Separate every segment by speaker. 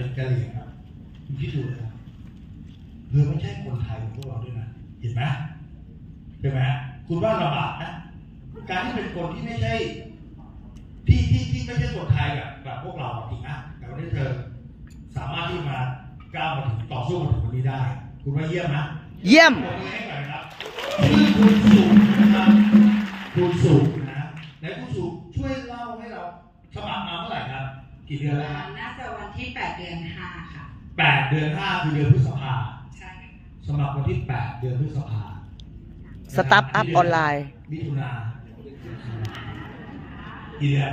Speaker 1: เป็
Speaker 2: นกะเหรี่ยงครับคุณคิดดูนะครับเธอไม่ใช่คนไทยของพวกเราด้วยนะเห็นไหมเห็นไหมคุณว่าลำบากนะการที่เป็นคนที่ไม่ใช่ที่ที่ที่ไม่ใช่คนไทยแบบแบบพวกเราจริงนะแต่วันนี้เธอสามารถที่มาก้าวมาถึงต่อสู้มาถึงวันนี้ได้ คุณว่าเยี่ยมนะ
Speaker 3: เยี่ยม
Speaker 2: ปรบมือให้ก่อนนะครับชื่อคุณสุนะครับคุณสุนะไหนคุณสุช่วยเล่าให้เราสมัครมาเมื่อไหร่ครับ กี่เดือนแล้วครับ
Speaker 1: น่าจะวันที่แปดเดือนห้าค่ะ
Speaker 2: แปดเดือนห้าคือเดือนพฤษภา
Speaker 1: ใช่ค่ะ
Speaker 2: สมัครวันที่แปดเดือนพฤษภา
Speaker 3: สตาร์ทอัพออนไลน์
Speaker 2: มิถุนากี่เดือน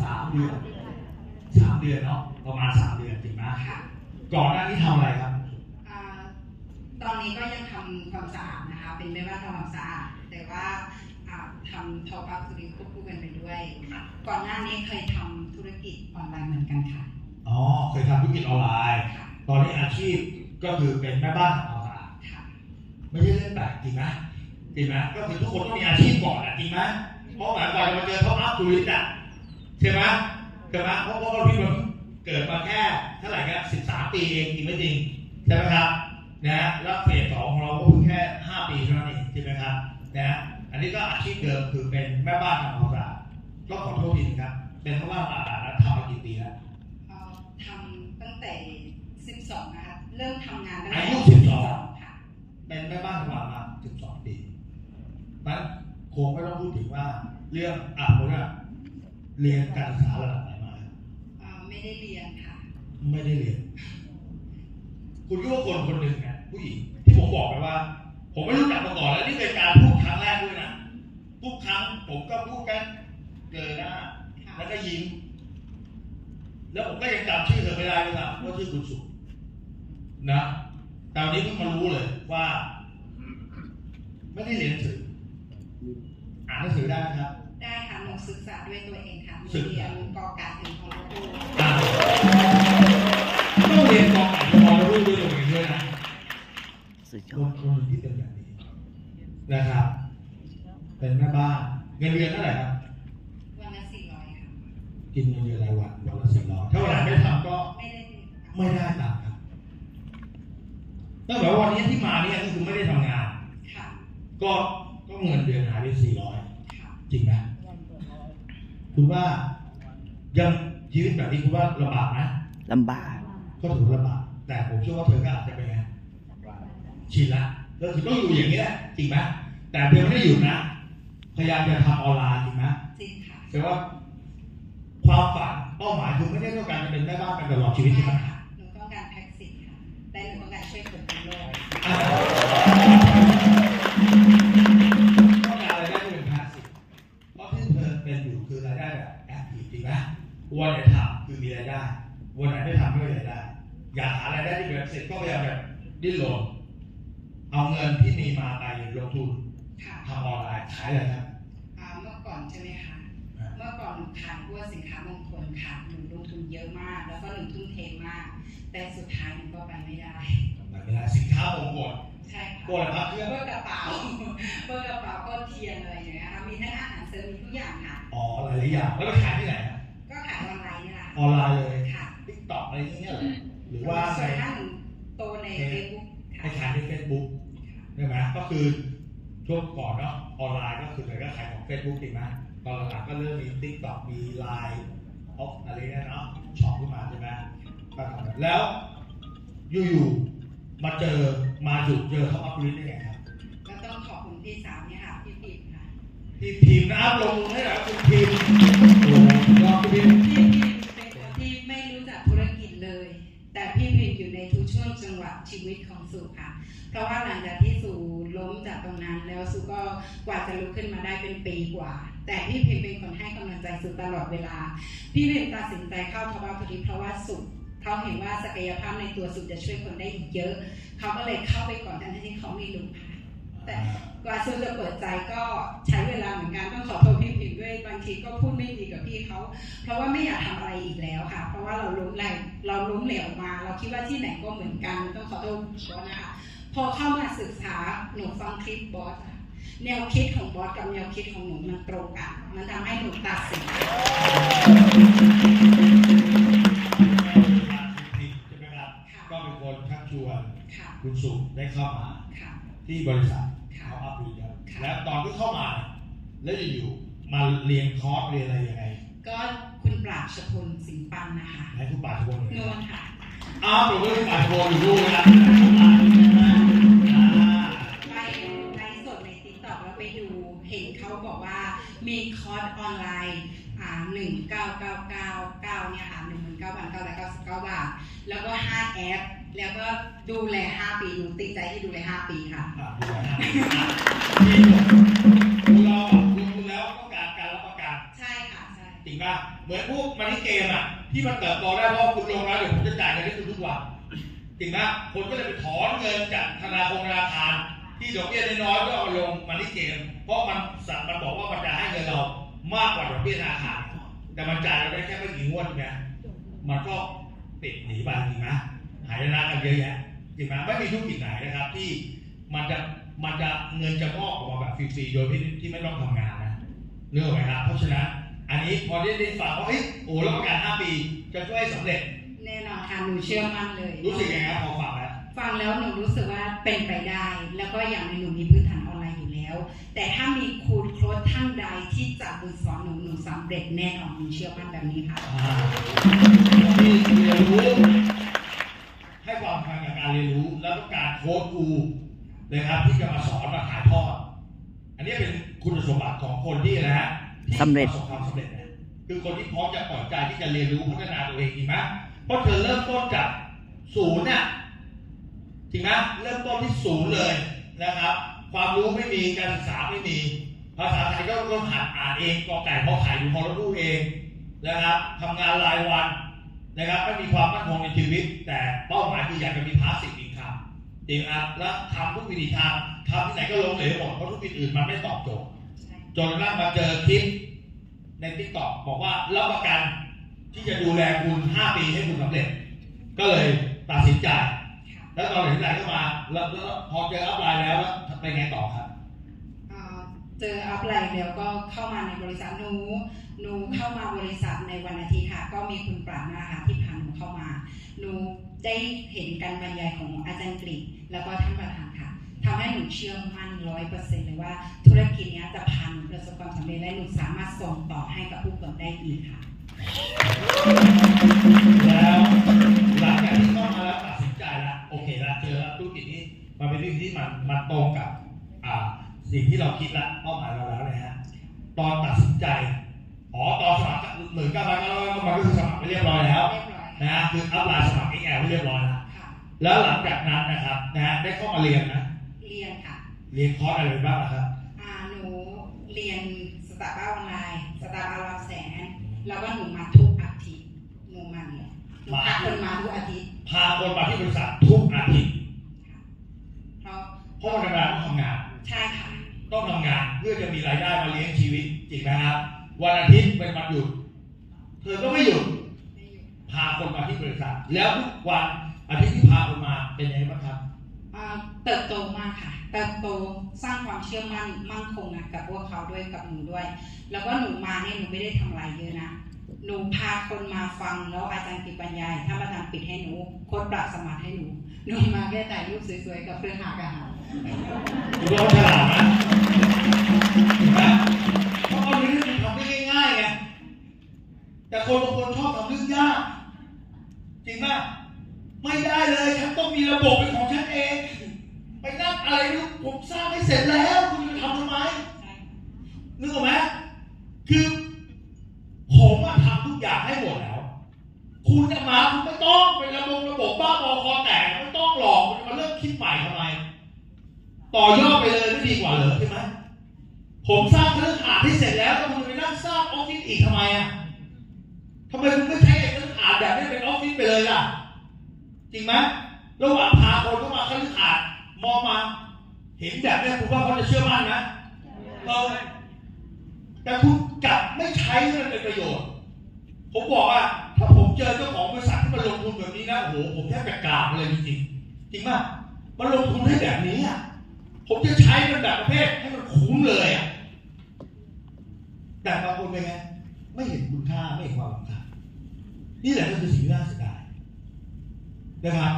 Speaker 2: สามเดือนสามเดือนเนาะประมาณสามเดือนจริงไหม
Speaker 1: ค่ะ
Speaker 2: ก่อนหน้านี้ทำอะไรครับ
Speaker 1: อ่าตอนนี้ก็ยังทำความสะอาดนะคะ เป็นแม่บ้านทำความสะอาดแต่ว่าอ่า ทำทอปักสุริควบคู่กันไปด้วย ก่อนหน้านี้เคยทำธุรกิจออนไลน์เหมือนกันค่ะ
Speaker 2: อ๋อ เคยทำธุรกิจออนไลน์
Speaker 1: ค่ะ
Speaker 2: ตอนนี้อาชีพก็คือเป็นแม่บ้านทำความสะอาด
Speaker 1: ค่ะ
Speaker 2: ไม่ใช่เรื่องแปลกจริงไหมจริงไหมก็คือทุกคนต้องมีอาชีพก่อนอะจริงไหมเพราะหมายความว่าเราเจอท็อปอัพทูริสต์อะใช่ไหมใช่ไหมเพราะเพราะว่าพี่มันเกิดมาแค่เท่าไหร่ครับสิบสามปีเองจริงไม่จริงใช่ไหมครับนะฮะแล้วเฟสสองของเราก็เพิ่งแค่ห้าปีเท่านั้นเองใช่ไหมครับนะฮะ อันนี้ก็อาชีพเดิมคือเป็นแม่บ้านทำความสะอาดก็ขอโทษทีนะครับ เป็นแม่บ้านทำความสะอาดแล้วทำมากี่ปีแล้ว
Speaker 1: เอ่อทำตั้งแต่ 12 นะคะ เริ่มทำงานตั้งแต่
Speaker 2: อายุ12
Speaker 1: ค่ะ
Speaker 2: เป็นแม่บ้านทำความสะอาดมา12 ปีนั้นคงไม่ต้องพูดถึงว่าเรื่องอะผมว่าเรียนการศึกษาระดับไหนมาครับ
Speaker 1: เอ่อไม่ได้เรียนค่ะ
Speaker 2: ไม่ได้เรียน คุณคิดว่าคนคนหนึ่งเนี่ยผู้หญิงที่ผมบอกไปว่า ผมไม่รู้จักมาก่อนแล้วนี่เป็นการพูดครั้งแรกด้วยนะทุกครั้งผมก็พูดกันเจอหน้า
Speaker 1: ค่ะ
Speaker 2: แล้วก็ยิ้ม แล้วผมก็ยังจำชื่อเธอไม่ได้ด้วยนะว่าชื่อคุณสุนะแต่วันนี้เพิ่งมารู้เลยว่า ไม่ได้เรียนหนังสืออ่านหนังสือได้ไหมครับ
Speaker 1: ได้ค่ะหนูศึกษาด้วยตัวเองค่ะหนู
Speaker 2: ศึก
Speaker 1: เรีย
Speaker 2: ษา
Speaker 1: นกอการถึงของลูก
Speaker 2: อ่านต้องเรียนกอ ค
Speaker 3: อนด
Speaker 2: คนที่เป็นแบบนี้นะครับ เป็นแม่บ้านเงินเดือนเท่าไหร่ครับ
Speaker 1: วันละ400ค่ะ
Speaker 2: กินเงินเดือนรายวันวันละสี่ร้อยถ้าวันไหนไม่ทำก็
Speaker 1: ไม่ได้เรียนค่ะ
Speaker 2: ไม่ได้ตังค์ครับตั้งแต่ว่าวันนี้ที่มาเนี่ยก็คือไม่ได้ทำงาน
Speaker 1: ค่ะ
Speaker 2: ก็ก็เงินเดือนหายไปสี่ร้อย
Speaker 1: ค่ะ
Speaker 2: จริงไหมคุณว่ายังชีวิตแบบนี้คุณว่าลำบากไหม
Speaker 3: ลำบาก
Speaker 2: ก็ถือว่าลำบากแต่ผมเชื่อว่าเธอก็อาจจะเป็นไง ชินละก็คือต้องอยู่อย่างนี้แหละจริงไหมแต่เธอไม่ได้อยู่นะ พยายามจะทำออนไลน์จริงไหม
Speaker 1: จริงค่ะ
Speaker 2: แต่ว่าความฝันเป้าหมายคือไม่ได้ต้องการจะเป็นแม่บ้านไปตลอดชีวิตใช่ไหม
Speaker 1: ค่ะหนูต้องการแพ็กสิทธิ์ค่ะแต่หนูต้องการช่วยคนทั้งโลก
Speaker 2: อ่าต้องการรายได้ที่เป็นพาสซีฟเพราะที่เธอเป็นอยู่คือรายได้แบบแอคทีฟจริงไหมวันไหนทำคือมีรายได้วันไหนไม่ทำไม่มีรายได้ อยากหารายได้ที่เป็นพาสซีฟก็พยายามแบบดิ้นรน เอาเงินที่มีมาไปลงทุน
Speaker 1: ค่ะ
Speaker 2: ทำออนไลน์ขายอะไรครับ
Speaker 1: อ่าเมื่อก่อนใช่ไหมคะเมื่อก่อนหนูขายพวกสินค้ามงคลค่ะหนูลงทุนเยอะมาก แล้วก็หนูทุ่มเทมาก แต่สุดท้ายหนูก็ไปไม่ได้
Speaker 2: แบบเวลาสินค้ามงคล
Speaker 1: ใช่ค่ะ
Speaker 2: พวกอะไรครับเครื่อง
Speaker 1: พวกกระเป๋าพวกกระเป๋าก็เทียนอะไรอย่างเงี้ยค่ะมีทั้งอาหารเสริมมีทุกอย่างค่ะ
Speaker 2: อ๋อหลายๆอย่างแล้วไปขายที่ไหนครับ
Speaker 1: ก็ขายออนไลน์นี่แหละ
Speaker 2: ออนไลน์เลย
Speaker 1: ค่ะ
Speaker 2: ติ๊กต็อกอะไรอย่างเงี้ยเหรอหรือว่าใน
Speaker 1: ส่วนมากหนูโตในเฟซบุ๊ก
Speaker 2: ให้ขายในเฟซบุ๊ก ใช่ไหมก็คือช่วงก่อนเนาะออนไลน์ก็คือเลยก็ขายของเฟซบุ๊กจริงไหมตอนหลังๆก็เริ่มมีติ๊กต็อกมีไลน์ออฟอะไรเนี่ยเนาะช็อปขึ้นมาใช่ไหมก็ทำแบบแล้วอยู่ๆมาเจอมาจุดเจอเขาอัพลิสได้ไงครับ
Speaker 1: ก็ต้องขอบคุณพี่สาวเนี่ยค่ะพี่ปิ๊บค่ะ
Speaker 2: ทีมทีมนะอัพลงให้หน่อยคุณทีมโอ้โหยอดทีม
Speaker 1: พี่พิม แต่พี่พิมอยู่ในทุกช่วงจังหวะชีวิตของสุค่ะ เพราะว่าหลังจากที่สุล้มจากตรงนั้น แล้วสุก็กว่าจะลุกขึ้นมาได้เป็นปีกว่า แต่พี่พิมเป็นคนให้กำลังใจสุตลอดเวลา พี่พิมตัดสินใจเข้าทบาพอดีเพราะว่าสุเขาเห็นว่าศักยภาพในตัวสุจะช่วยคนได้อีกเยอะ เขาก็เลยเข้าไปก่อนทั้งที่เขาไม่รู้ค่ะแต่ กว่าซูจะเปิดใจก็ใช้เวลาเหมือนกันต้องขอโทษพี่พิมพ์ด้วยบางทีก็พูดไม่ดีกับพี่เขาเพราะว่าไม่อยากทำอะไรอีกแล้วค่ะ เพราะว่าเราล้มแรงเราล้มเหลวมา เราคิดว่าที่ไหนก็เหมือนกันต้องขอโทษเขานะคะพพอเข้ามาศึกษาหนูฟังคลิปบอสอะแนวคิดของบอสกับแนวคิดของหนูมันตรงกัน มันทำให้หนูตัดสินใจ
Speaker 2: ใช่ไหมครับ
Speaker 1: ค่ะ
Speaker 2: ก็เป็นคนชักชวน
Speaker 1: ค่ะ
Speaker 2: คุณสุได้เข้ามา
Speaker 1: ค่ะ
Speaker 2: ที่บริษัท
Speaker 1: ค่ะ
Speaker 2: เขาอัพดูครับ
Speaker 1: ค่ะ
Speaker 2: แล้วตอนที่เข้ามา แล้วอยู่ๆมาเรียนคอร์สเรียนอะไรยังไง
Speaker 1: ก็คุณปราบชพลสิงปันนะคะ
Speaker 2: ให้คุณป่าชวนเลย
Speaker 1: นวลค่ะ
Speaker 2: อ้าวผมก็คุณป่าชวนอยู่ด้วยนะอ่า
Speaker 1: ไปไลฟ์สดในติ๊กต็อกแล้วไปดูเห็นเขาบอกว่ามีคอร์สออนไลน์อ่าหนึ่งเก้าเก้าเก้าเก้าเนี่ยค่ะหนึ่งหมื่นเก้าพันเก้าร้อยเก้าสิบเก้าบาทแล้วก็ห้าแอป แล้วก็ดูแลห้าปีหนูติดใจที่ดูแลห้าปีค่ะ
Speaker 2: อ่าดูนะที่ดูเราอะดูแล้วต้องการการรับประกัน
Speaker 1: ใช่ค่ะ ใช่
Speaker 2: จริงป่ะเหมือนพวกมันนี่เกมอะ ที่มันเติบโตได้เพราะคุณลงแล้วเดี๋ยวผมจะจ่ายเงินให้คุณทุกวันจริงป่ะคนก็เลยไปถอนเงินจากธนาคารธนาคารที่ดอกเบี้ยน้อยๆก็เอามาลงมันนี่เกม เพราะมันสั่งมันบอกว่ามันจะให้เงินเรามากกว่าดอกเบี้ยธนาคารแต่มันจ่ายเราได้แค่ไม่กี่งวดไงมันก็ปิดหนีไปจริงไหม หายนะกันเยอะแยะจริงไหมไม่มีธุรกิจไหนนะครับ ที่มันจะมันจะเงินจะงอกออกมาแบบฟรีๆโดยที่ที่ไม่ต้องทำงานนะเรื่องไหมครับเพราะฉะนั้นอันนี้พอได้ได้ฟังว่าเฮ้ยโอ้รับประกัน5ปีจะช่วยให้สำเร็จ
Speaker 1: แน่นอนค่ะหนูเชื่อมั่นเลย
Speaker 2: รู้สึกยังไงครับพอฟังแล้ว
Speaker 1: ฟังแล้วหนูรู้สึกว่าเป็นไปได้ แล้วก็อย่างในหนูมีพื้นฐานออนไลน์อยู่แล้ว แต่ถ้ามีครูโค้ชท่านใดที่จะบุญสอนหนูหนูสำเร็จแน่นอนหนูเชื่อมั่นแบบนี้ค่ะ
Speaker 2: อ่าที่เรียนรู้ ให้ความสำคัญ กับการเรียนรู้แล้วก็การโค้ชครูนะครับ ที่จะมาสอนมาถ่ายทอดอันนี้เป็นคุณสมบัติของคนที่นะฮะที่
Speaker 3: สำเร็จ
Speaker 2: ประสบความสำเร็จนะคือคนที่พร้อมจะปล่อยใจที่จะเรียนรู้พัฒนาตัวเองจริงไหมเพราะเธอเริ่มต้นจากศูนย์เนี่ยจริงไหมเริ่มต้นที่ศูนย์เลยนะครับ ความรู้ไม่มีการศึกษาไม่มีภาษาไทยก็ต้องหัดอ่านเองกอไก่พอไข่ดูพอรู้เองนะครับทำงานรายวัน นะครับไม่มีความมั่นคงในชีวิต แต่เป้าหมายคืออยากจะมีพาสซีฟอินคัมจริงครับแล้วทำทุกวิธีทางทำที่ไหนก็ล้มเหลวหมดเพราะทุกวิธีอื่นมันไม่ตอบโจทย์จนกระทั่งมาเจอคลิปในทิกตอกบอกว่ารับประกันที่จะดูแลคุณ5ปีให้คุณสำเร็จ ก็เลยตัดสินใจ แล้วตอนตัดสินใจก็มาแล้วพอเจออัพไลน์แล้วแล้วไปไงต่อครับ
Speaker 1: เจออัพไลน์แล้วก็เข้ามาในบริษัทหนูหนูเข้ามาบริษัทในวันอาทิตย์ค่ะ ก็มีคุณปราณนาค่ะที่พาหนูเข้ามาหนูได้เห็นการบรรยายของอาจารย์กฤษแล้วก็ท่านประธานค่ะทำให้หนูเชื่อมั่นร้อยเปอร์เซ็นต์เลยว่า ธุรกิจนี้จะพาหนูประสบความสำเร็จและหนูสามารถส่งต่อให้กับผู้คนได้อีกค่ะ
Speaker 2: แล้วหลังจากที่เข้ามาแล้วตัดสินใจแล้วโอเคแล้วเจอแล้วธุรกิจนี้มันเป็นธุรกิจที่มันมันตรงกับ สิ่งที่เราคิดละเป้าหมายเราแล้วนะฮะตอนตัดสินใจอ๋อตอนสมัครหมื่นเก้าพันเก้าร้อยมันก็คือสมัครไปเรียบร้อยแล้ว
Speaker 1: เรียบร้อย
Speaker 2: นะฮะคืออัพไลน์สมัคร XL ไปเรียบร้อยแล้ว
Speaker 1: ค่ะ
Speaker 2: แล้วหลังจากนั้นนะครับนะฮะได้เข้ามาเรียนนะ
Speaker 1: เรียนค่ะ
Speaker 2: เรียนคอร์สอะไรบ้างนะครับ
Speaker 1: อ่าหนูเรียนสตาร์ทอัพออนไลน์สตาร์ทอัพรับแสนแล้วก็หนูมาทุกอาทิตย์หนูมาเนี่ยหนูพาคนมาทุกอาทิตย์
Speaker 2: พาคนมาที่บริษัททุกอาทิตย์
Speaker 1: ค่ะเพราะ
Speaker 2: เพราะวันธรรมดาต้องทำงาน
Speaker 1: ใช่ค่ะ
Speaker 2: ต้องทำงานเพื่อจะ มีรายได้มาเลี้ยงชีวิตจริงไหมครับวันอาทิตย์เป็นวันหยุด เธอก็ไม่หยุด
Speaker 1: ไม่อยู่
Speaker 2: พาคนมาที่บริษัท แล้วทุกวันอาทิตย์ที่พาคนมาเป็นยังไงบ้างครับ
Speaker 1: อ่าเติบโตมากค่ะ เติบโตสร้างความเชื่อมั่นมั่นคงนะกับพวกเขาด้วยกับหนูด้วย แล้วก็หนูมาเนี่ยหนูไม่ได้ทำอะไรเยอะนะหนูพาคนมาฟังแล้วอาจารย์ปิดบรรยายถ้านอาจารย์ปิดให้หนูโค้ดปรับสมาธิให้หนูหนูมาแค่ถ่ายรูปสวยๆกับเพื่อนหากอาหาร
Speaker 2: คุณว่าฉลาดนะเห็ นไหมเพราะเอาเรื่องมันทำได้ง่ายๆไงแต่คนบางคนชอบทำเรื่องยาก จริงไหมไม่ได้เลยฉันต้องมีระบบเป็นของฉันเอง ไปนั่งอะไรไม่รู้ผมสร้างให้เสร็จแล้ว คุณจะทำทำไม
Speaker 1: ใช่
Speaker 2: นึกออกไหมคือผมอะทำทุกอย่างให้หมดแล้ว คุณจะมาคุณไม่ต้องเป็นระบบระบบบ้าบอคอแตกไม่ต้องหลอกคุณจะมาเริ่มคิดใหม่ทำไม ต่อยอดไปเลยไม่ดีกว่าเหรอใช่ไหม ผมสร้างเครื่องหานที่เสร็จแล้วแล้วคุณไปนั่งสร้างออฟฟิศอีกทำไมอะทำไมคุณไม่ใช้ไอ้เครื่องหานแบบนี้เป็นออฟฟิศไปเลยล่ะ จริงไหมระหว่างพาคนเข้ามาเครื่องหานมองมาเห็นแบบนี้คุณว่าเขาจะเชื่อมั่นไหมเออแต่คุณกลับไม่ใช้ให้มันเป็นประโยชน์ ผมบอกว่าถ้าผมเจอเจ้าของบริษัทที่มาลงทุนแบบนี้นะโอ้โหผมแทบจะกราบเลยจริงจริงป่ะมันลงทุนให้แบบนี้อะผมจะใช้มันแบบประเภทให้มันคุ้มเลยอะ แต่บางคนเป็นไงไม่เห็นคุณค่าไม่เห็นความสำคัญนี่แหละก็คือสิ่งที่น่าเสียดายนะครับ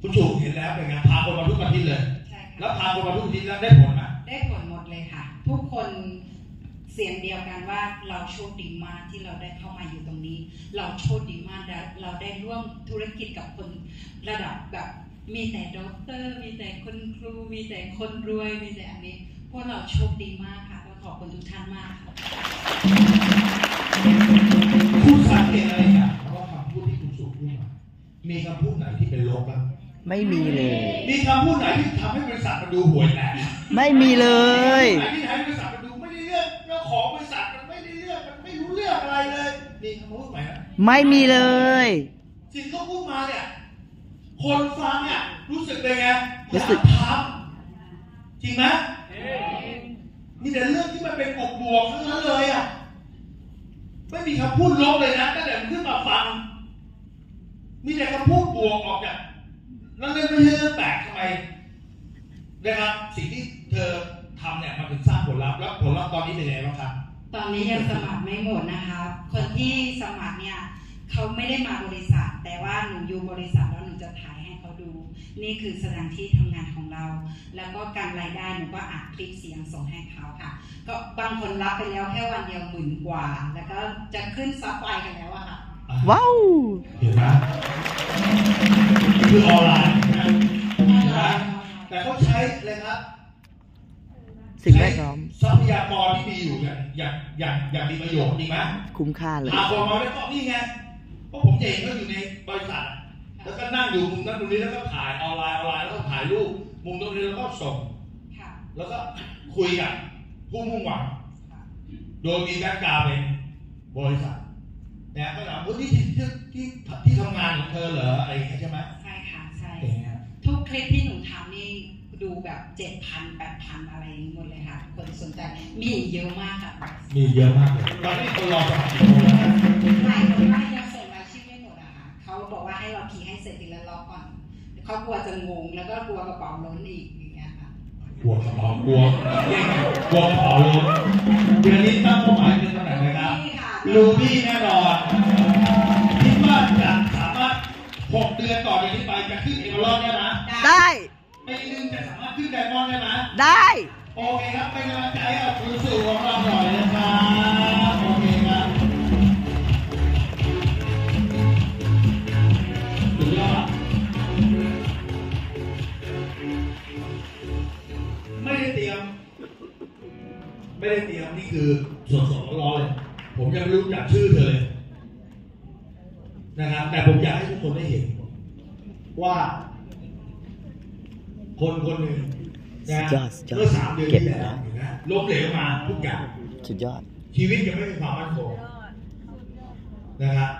Speaker 2: คุณชูเห็นแล้วเป็นไงพาคนมาทุกอาทิตย์เลย
Speaker 1: ใช่
Speaker 2: แล้ว
Speaker 1: ค่ะ
Speaker 2: พาคนมาทุกอาทิตย์แล้วได้ผลไหม
Speaker 1: ได้ผลหมดเลยค่ะ ทุกคนเสียงเดียวกันว่าเราโชคดีมากที่เราได้เข้ามาอยู่ตรงนี้ เราโชคดีมากและเราได้ร่วมธุรกิจกับคนระดับแบบมีแต่ด็อกเตอร์ มีแต่คนครู มีแต่คนรวย มีแต่อันนี้ พวกเราโชคดีมากค่ะก็ข อบคุณทุกท่านมากค่ะ
Speaker 2: คุณสังเกตอะไรอย่างเพราะว่าคำพูดที่คุณสูพูดมามีคำพูดไหนที่เป็นลบบ้าง
Speaker 3: ไม่มีเลย
Speaker 2: มีคำพูดไหนที่ทำให้บริษัทมันดูห่วยแตก
Speaker 3: ไม่มีเลย
Speaker 2: ไหนที่ทำให้บริษัทมันดูไม่ได้เรื่องเรื่องของบริษัทมันไม่ได้เรื่องมันไม่รู้เรื่องอะไรเลยมีคำพูดไหนนะ
Speaker 3: ไม่มีเลย
Speaker 2: สิ่งที่เขาพูดมาเนี่ยคนฟังเนี่ยรู้สึกเป็นไง
Speaker 3: รู้สึก
Speaker 2: อยาทำจริงไหม มีแต่เรื่องที่มันเป็นบวกบวกทั้งนั้นเลยอะ ไม่มีคำพูดลบเลยนะตั้งแต่มันขึ้นมาฟัง มีแต่คำพูดบวกออกจากแล้วเรื่องไม่ใช่เรื่องแปลกทำไมนะครับ สิ่งที่เธอทำเนี่ยมันถึงสร้างผลลัพธ์แล้วผลลัพธ์ตอนนี้เป็นยังไงบ้างครับ
Speaker 1: ตอนนี้ยังสมัครไม่หมดนะคะ คนที่สมัครเนี่ยเขาไม่ได้มาบริษัท แต่ว่าหนูอยู่บริษัทแล้วหนูจะถ่าย ดู นี่คือสถานที่ทำงานของเรา แล้วก็การรายได้หนูก็อัดคลิปเสียงส่งให้เขาค่ะ ก็บางคนรับไปแล้วแค่วันเดียวหมื่นกว่า แล้วก็จะขึ้นซับไลน์กันแล้วอะค่ะ
Speaker 3: ว้าว
Speaker 2: เห็นไหมคือออนไลน์นะเห็นไหมแต่เขาใช้อะไรครับ
Speaker 3: สิ่งแวดล้อม
Speaker 2: ทรัพยากรที่มีอยู่อย่างอย่างอย่างอย่างมีประโยชน์จริงไหม
Speaker 3: คุ้มค่าเลย
Speaker 2: หาคนมาแล้วก็นี่ไงเพราะผมจะเห็นก็อยู่ในบริษัท แล้วก็นั่งอยู่มุมนั้นมุมนี้แล้วก็ถ่ายออนไลน์ออนไลน์แล้วก็ถ่ายรูปมุมตรงนี้แล้วก็ส่ง
Speaker 1: ค่ะ
Speaker 2: แล้วก็คุยกับผู้มุ่งหวังโดยมีแบ็กกราวด์เป็นบริษัทนะก็ถามว่าที่ที่ที่ที่ที่ทำงานของเธอเหรออะไรอย่างเงี้ยใช่ไหม
Speaker 1: ใช่ค่ะใช่
Speaker 2: อย่างเงี้ย
Speaker 1: ทุกคลิปที่หนูทำนี่ดูแบบเจ็ดพันแปดพันอะไรอย่างนี้หมดเลยค่ะ คนสนใจมีอีกเยอะมากค่ะ
Speaker 2: มีเยอะมากเลยตอนนี้คนรอสมัคร
Speaker 1: บอกว่าให้เราคีย์ให้เสร็จทีละรอบก่อนเขากลัวจะงงแล้วก็กลัวกระเป๋าล้นอีกอย่างเงี้ยค่ะ
Speaker 2: กลัวกระเป๋ากลัวกลัวกระเป๋าล้นเดือนนี้ตั้งเป้าหมายเป็นตำแหน่งอะไรครับ
Speaker 1: นี่ค่ะ
Speaker 2: ลูบี้แน่นอนคิดว่าจะสามารถหกเดือนต่อจากนี้ไปจะขึ้นเอเวอร์ได้ไหม
Speaker 3: ได้
Speaker 2: ปีหนึงจะสามารถขึ้นไดมอนด์ได้ไหม
Speaker 3: ได้
Speaker 2: โอเคครับเป็นกำลังใจ ยม ไม่ได้เตรียมนี่คือสดสดๆร้อนๆเลย ผมยังไม่รู้จักชื่อเธอเลยนะครับ แต่ผมอยากให้ทุกคนได้เห็น ว่า คนคนหนึ่งนะ
Speaker 3: สุดยอดสุดยอด
Speaker 2: เมื่อสามเดือนที่แล้วเห็นไหมล้มเหลวมาทุกอย่าง
Speaker 3: สุดยอด
Speaker 2: ชีวิตยังไม่มีความมั่นคงนะครับ